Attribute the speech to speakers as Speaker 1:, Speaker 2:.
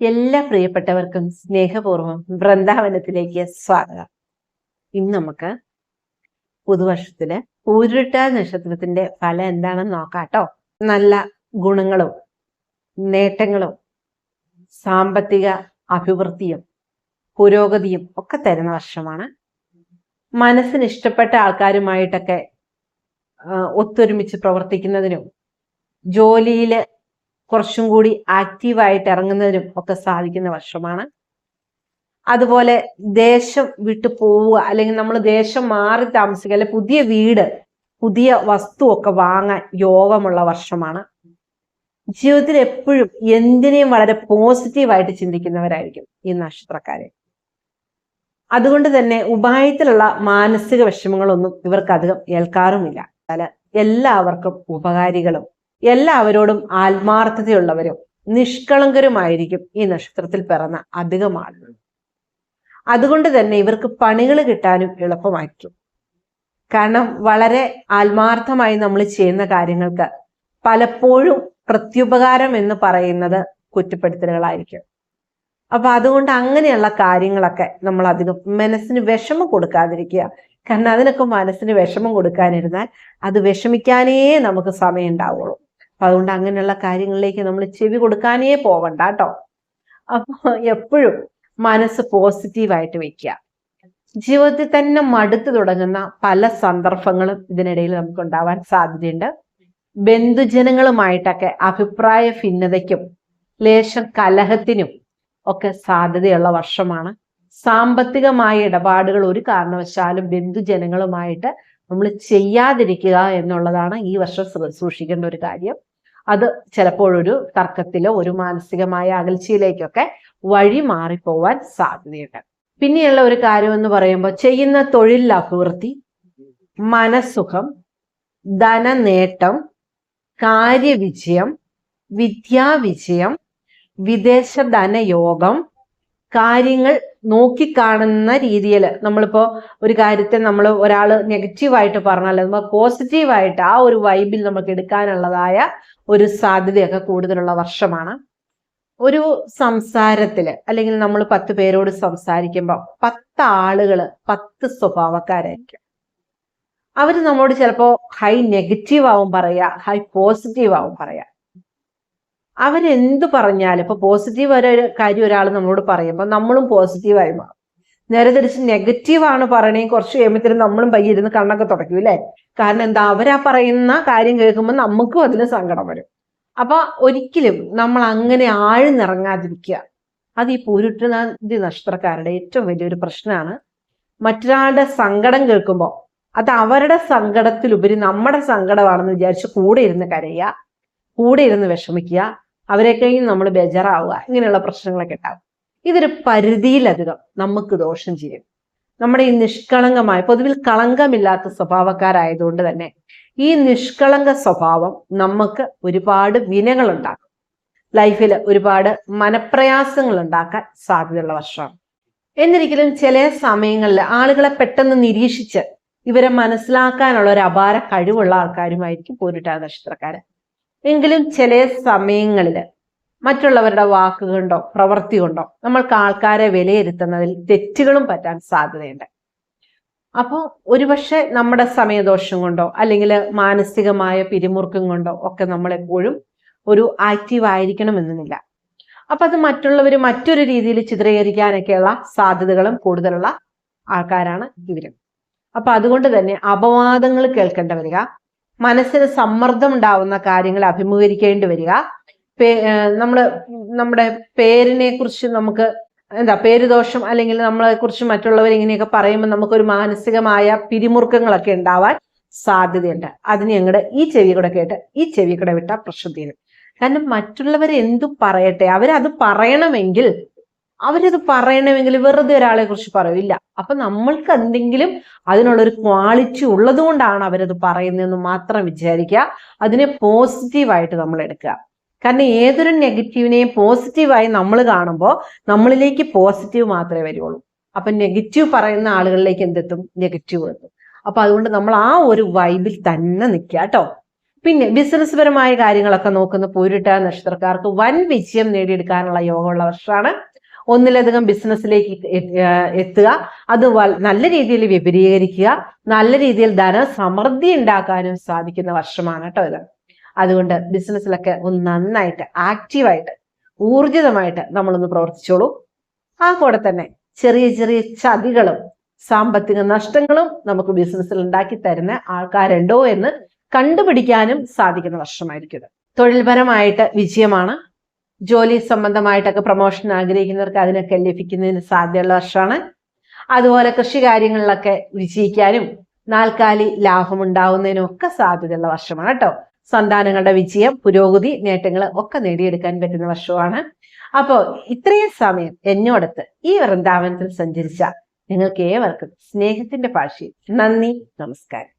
Speaker 1: എല്ലാ പ്രിയപ്പെട്ടവർക്കും സ്നേഹപൂർവം വൃന്ദാവനത്തിലേക്ക് സ്വാഗതം. ഇന്ന് നമുക്ക് പുതുവർഷത്തിൽ പൂരുട്ട നക്ഷത്രത്തിന്റെ ഫലം എന്താണെന്ന് നോക്കാട്ടോ നല്ല ഗുണങ്ങളും നേട്ടങ്ങളും സാമ്പത്തിക അഭിവൃദ്ധിയും പുരോഗതിയും ഒക്കെ തരുന്ന വർഷമാണ്. മനസ്സിന് ഇഷ്ടപ്പെട്ട ആൾക്കാരുമായിട്ടൊക്കെ ഒത്തൊരുമിച്ച് പ്രവർത്തിക്കുന്നതിനും ജോലിയിൽ കുറച്ചും കൂടി ആക്റ്റീവായിട്ട് ഇറങ്ങുന്നതിനും ഒക്കെ സാധിക്കുന്ന വർഷമാണ്. അതുപോലെ ദേശം വിട്ടു പോവുക അല്ലെങ്കിൽ നമ്മൾ ദേശം മാറി താമസിക്കുക അല്ലെ പുതിയ വീട് പുതിയ വസ്തു ഒക്കെ വാങ്ങാൻ യോഗമുള്ള വർഷമാണ്. ജീവിതത്തിൽ എപ്പോഴും എന്തിനേയും വളരെ പോസിറ്റീവായിട്ട് ചിന്തിക്കുന്നവരായിരിക്കും ഈ നക്ഷത്രക്കാരെ. അതുകൊണ്ട് തന്നെ ഉപായത്തിലുള്ള മാനസിക വിഷമങ്ങളൊന്നും ഇവർക്ക് അധികം ഏൽക്കാറുമില്ല എല്ലാവർക്കും ഉപകാരികളും എല്ലാവരോടും ആത്മാർത്ഥതയുള്ളവരും നിഷ്കളങ്കരുമായിരിക്കും ഈ നക്ഷത്രത്തിൽ പിറന്ന അധികം ആളുകൾ. അതുകൊണ്ട് തന്നെ ഇവർക്ക് പണികൾ കിട്ടാനും എളുപ്പമായിരിക്കും. കാരണം വളരെ ആത്മാർത്ഥമായി നമ്മൾ ചെയ്യുന്ന കാര്യങ്ങൾക്ക് പലപ്പോഴും പ്രത്യുപകാരം എന്ന് പറയുന്നത് കുറ്റപ്പെടുത്തലുകളായിരിക്കും. അപ്പൊ അതുകൊണ്ട് അങ്ങനെയുള്ള കാര്യങ്ങളൊക്കെ നമ്മൾ അധികം മനസ്സിന് വിഷമം കൊടുക്കാതിരിക്കുക. കാരണം അതിനൊക്കെ മനസ്സിന് വിഷമം കൊടുക്കാനിരുന്നാൽ അത് വിഷമിക്കാനേ നമുക്ക് സമയം ഉണ്ടാവുള്ളൂ അപ്പൊ അതുകൊണ്ട് അങ്ങനെയുള്ള കാര്യങ്ങളിലേക്ക് നമ്മൾ ചെവി കൊടുക്കാനേ പോവണ്ട കേട്ടോ അപ്പൊ എപ്പോഴും മനസ്സ് പോസിറ്റീവായിട്ട് വെക്കുക ജീവിതത്തിൽ തന്നെ മടുത്തു തുടങ്ങുന്ന പല സന്ദർഭങ്ങളും ഇതിനിടയിൽ നമുക്ക് ഉണ്ടാവാൻ സാധ്യതയുണ്ട്. ബന്ധുജനങ്ങളുമായിട്ടൊക്കെ അഭിപ്രായ ഭിന്നതയ്ക്കും ലേശം കലഹത്തിനും ഒക്കെ സാധ്യതയുള്ള വർഷമാണ്. സാമ്പത്തികമായ ഇടപാടുകൾ ഒരു കാരണവശാലും ബന്ധുജനങ്ങളുമായിട്ട് നമ്മൾ ചെയ്യാതിരിക്കുക എന്നുള്ളതാണ് ഈ വർഷം സൂക്ഷിക്കേണ്ട ഒരു കാര്യം. അത് ചിലപ്പോഴൊരു തർക്കത്തിലോ ഒരു മാനസികമായ അകൽച്ചയിലേക്കൊക്കെ വഴി മാറിപ്പോവാൻ സാധ്യതയുണ്ട്. പിന്നെയുള്ള ഒരു കാര്യം എന്ന് പറയുമ്പോൾ ചെയ്യുന്ന തൊഴിൽ അഭിവൃദ്ധി മനസുഖം ധനനേട്ടം കാര്യവിജയം വിദ്യാവിജയം വിദേശ ധനയോഗം കാര്യങ്ങൾ നോക്കിക്കാണുന്ന രീതിയിൽ നമ്മളിപ്പോ ഒരു കാര്യത്തെ നമ്മൾ ഒരാൾ നെഗറ്റീവായിട്ട് പറഞ്ഞാൽ നമ്മൾ പോസിറ്റീവായിട്ട് ആ ഒരു വൈബിൽ നമുക്ക് എടുക്കാനുള്ളതായ ഒരു സാധ്യതയൊക്കെ കൂടുതലുള്ള വർഷമാണ്. ഒരു സംസാരത്തിൽ അല്ലെങ്കിൽ നമ്മൾ പത്ത് പേരോട് സംസാരിക്കുമ്പോൾ പത്ത് ആളുകൾ പത്ത് സ്വഭാവക്കാരായിരിക്കും. അവർ നമ്മോട് ചിലപ്പോൾ ഹൈ നെഗറ്റീവ് ആവും പറയുക ഹൈ പോസിറ്റീവ് ആവും പറയാ അവരെന്ത് പറഞ്ഞാലും ഇപ്പൊ പോസിറ്റീവ് ഒരു കാര്യം ഒരാൾ നമ്മളോട് പറയുമ്പോൾ നമ്മളും പോസിറ്റീവായി മാറും. നേരെ തിരിച്ച് നെഗറ്റീവാണ് പറയണേ കുറച്ച് കഴിയുമ്പോഴത്തേനും നമ്മളും പയ്യിരുന്ന് കണ്ണൊക്കെ തുടയ്ക്കും അല്ലേ കാരണം എന്താ അവരാ പറയുന്ന കാര്യം കേൾക്കുമ്പോൾ നമുക്കും അതിന് സങ്കടം വരും. അപ്പൊ ഒരിക്കലും നമ്മൾ അങ്ങനെ ആഴ്ന്നിറങ്ങാതിരിക്കുക. അത് ഈ പൂരുട്ടനാന്തി നക്ഷത്രക്കാരുടെ ഏറ്റവും വലിയൊരു പ്രശ്നമാണ്. മറ്റൊരാളുടെ സങ്കടം കേൾക്കുമ്പോൾ അത് അവരുടെ സങ്കടത്തിലുപരി നമ്മുടെ സങ്കടമാണെന്ന് വിചാരിച്ച് കൂടെ ഇരുന്ന് കരയുക കൂടെ ഇരുന്ന് വിഷമിക്കുക അവരെക്കഴിഞ്ഞ് നമ്മൾ ബേജാറാവുക. ഇങ്ങനെയുള്ള പ്രശ്നങ്ങളൊക്കെ ഉണ്ടാവും. ഇതൊരു പരിധിയിലധികം നമുക്ക് ദോഷം ചെയ്യും. നമ്മുടെ ഈ നിഷ്കളങ്കമായ പൊതുവിൽ കളങ്കമില്ലാത്ത സ്വഭാവക്കാരായതുകൊണ്ട് തന്നെ ഈ നിഷ്കളങ്ക സ്വഭാവം നമുക്ക് ഒരുപാട് വിനകൾ ഉണ്ടാക്കും. ലൈഫിൽ ഒരുപാട് മനപ്രയാസങ്ങൾ ഉണ്ടാക്കാൻ സാധ്യതയുള്ള വർഷമാണ്. എന്നിരിക്കലും ചില സമയങ്ങളിൽ ആളുകളെ പെട്ടെന്ന് നിരീക്ഷിച്ച് ഇവരെ മനസ്സിലാക്കാനുള്ള ഒരു അപാര കഴിവുള്ള ആൾക്കാരുമായിരിക്കും പൂരിട്ടാ നക്ഷത്രക്കാര്. എങ്കിലും ചില സമയങ്ങളിൽ മറ്റുള്ളവരുടെ വാക്കുകൊണ്ടോ പ്രവൃത്തി കൊണ്ടോ നമ്മൾക്ക് ആൾക്കാരെ വിലയിരുത്തുന്നതിൽ തെറ്റുകളും പറ്റാൻ സാധ്യതയുണ്ട്. അപ്പോൾ ഒരുപക്ഷെ നമ്മുടെ സമയദോഷം കൊണ്ടോ അല്ലെങ്കിൽ മാനസികമായ പിരിമുറുക്കം കൊണ്ടോ ഒക്കെ നമ്മൾ എപ്പോഴും ഒരു ആക്റ്റീവ് ആയിരിക്കണമെന്നില്ല. അപ്പൊ അത് മറ്റുള്ളവർ മറ്റൊരു രീതിയിൽ ചിത്രീകരിക്കാനൊക്കെയുള്ള സാധ്യതകളും കൂടുതലുള്ള ആൾക്കാരാണ് ഇവരും. അപ്പൊ അതുകൊണ്ട് തന്നെ അപവാദങ്ങൾ കേൾക്കേണ്ടി വരിക മനസ്സിന് സമ്മർദ്ദം ഉണ്ടാവുന്ന കാര്യങ്ങൾ അഭിമുഖീകരിക്കേണ്ടി വരിക. നമ്മൾ നമ്മുടെ പേരിനെ കുറിച്ച് നമുക്ക് എന്താ പേര് ദോഷം അല്ലെങ്കിൽ നമ്മളെ കുറിച്ച് മറ്റുള്ളവർ ഇങ്ങനെയൊക്കെ പറയുമ്പോൾ നമുക്കൊരു മാനസികമായ പിരിമുറുക്കങ്ങളൊക്കെ ഉണ്ടാവാൻ സാധ്യതയുണ്ട്. അതിന് ഞങ്ങളുടെ ഈ ചെവി കൂടെ കേട്ട് ഈ ചെവി കൂടെ വിട്ട പ്രശുദ്ധിയാണ് കാരണം മറ്റുള്ളവർ എന്തു പറയട്ടെ അവരത് പറയണമെങ്കിൽ അവരത് പറയണമെങ്കിൽ വെറുതെ ഒരാളെ കുറിച്ച് പറയില്ല. അപ്പൊ നമ്മൾക്ക് എന്തെങ്കിലും അതിനുള്ളൊരു ക്വാളിറ്റി ഉള്ളത് കൊണ്ടാണ് അവരത് പറയുന്നതെന്ന് മാത്രം വിചാരിക്കുക. അതിനെ പോസിറ്റീവായിട്ട് നമ്മൾ എടുക്കുക. കാരണം ഏതൊരു നെഗറ്റീവിനെയും പോസിറ്റീവായി നമ്മൾ കാണുമ്പോൾ നമ്മളിലേക്ക് പോസിറ്റീവ് മാത്രമേ വരുള്ളൂ. അപ്പൊ നെഗറ്റീവ് പറയുന്ന ആളുകളിലേക്ക് എന്തെത്തും? നെഗറ്റീവ് എത്തും. അപ്പൊ അതുകൊണ്ട് നമ്മൾ ആ ഒരു വൈബിൽ തന്നെ നിൽക്കുക കേട്ടോ. പിന്നെ ബിസിനസ് പരമായ കാര്യങ്ങളൊക്കെ നോക്കുന്ന പൂരിട്ട നക്ഷത്രക്കാർക്ക് വൻ വിജയം നേടിയെടുക്കാനുള്ള യോഗമുള്ള വർഷമാണ്. ഒന്നിലധികം ബിസിനസ്സിലേക്ക് എത്തുക. അത് നല്ല രീതിയിൽ വിപുലീകരിക്കുക. നല്ല രീതിയിൽ ധനസമൃദ്ധി ഉണ്ടാക്കാനും സാധിക്കുന്ന വർഷമാണ് കേട്ടോ ഇത്. അതുകൊണ്ട് ബിസിനസ്സിലൊക്കെ ഒന്ന് നന്നായിട്ട് ആക്റ്റീവായിട്ട് ഊർജിതമായിട്ട് നമ്മളൊന്ന് പ്രവർത്തിച്ചോളൂ. ആ കൂടെ തന്നെ ചെറിയ ചെറിയ ചതികളും സാമ്പത്തിക നഷ്ടങ്ങളും നമുക്ക് ബിസിനസ്സിൽ ഉണ്ടാക്കി തരുന്ന ആൾക്കാരുണ്ടോ എന്ന് കണ്ടുപിടിക്കാനും സാധിക്കുന്ന വർഷമായിരിക്കും തൊഴിൽപരമായിട്ട് വിജയമാണ്. ജോലി സംബന്ധമായിട്ടൊക്കെ പ്രൊമോഷൻ ആഗ്രഹിക്കുന്നവർക്ക് അതിനൊക്കെ ലഭിക്കുന്നതിന് സാധ്യതയുള്ള വർഷമാണ്. അതുപോലെ കൃഷി കാര്യങ്ങളിലൊക്കെ വിജയിക്കാനും നാൽക്കാലി ലാഭം ഉണ്ടാവുന്നതിനും ഒക്കെ സാധ്യതയുള്ള വർഷമാണ് കേട്ടോ. സന്താനങ്ങളുടെ വിജയം പുരോഗതി നേട്ടങ്ങൾ ഒക്കെ നേടിയെടുക്കാൻ പറ്റുന്ന വർഷമാണ്. അപ്പോൾ ഇത്രയും സമയം എന്നോടത്ത് ഈ വൃന്ദാവനത്തിൽ സഞ്ചരിച്ച നിങ്ങൾക്ക് ഏവർക്കും സ്നേഹത്തിന്റെ ഭാഷയിൽ നന്ദി നമസ്കാരം.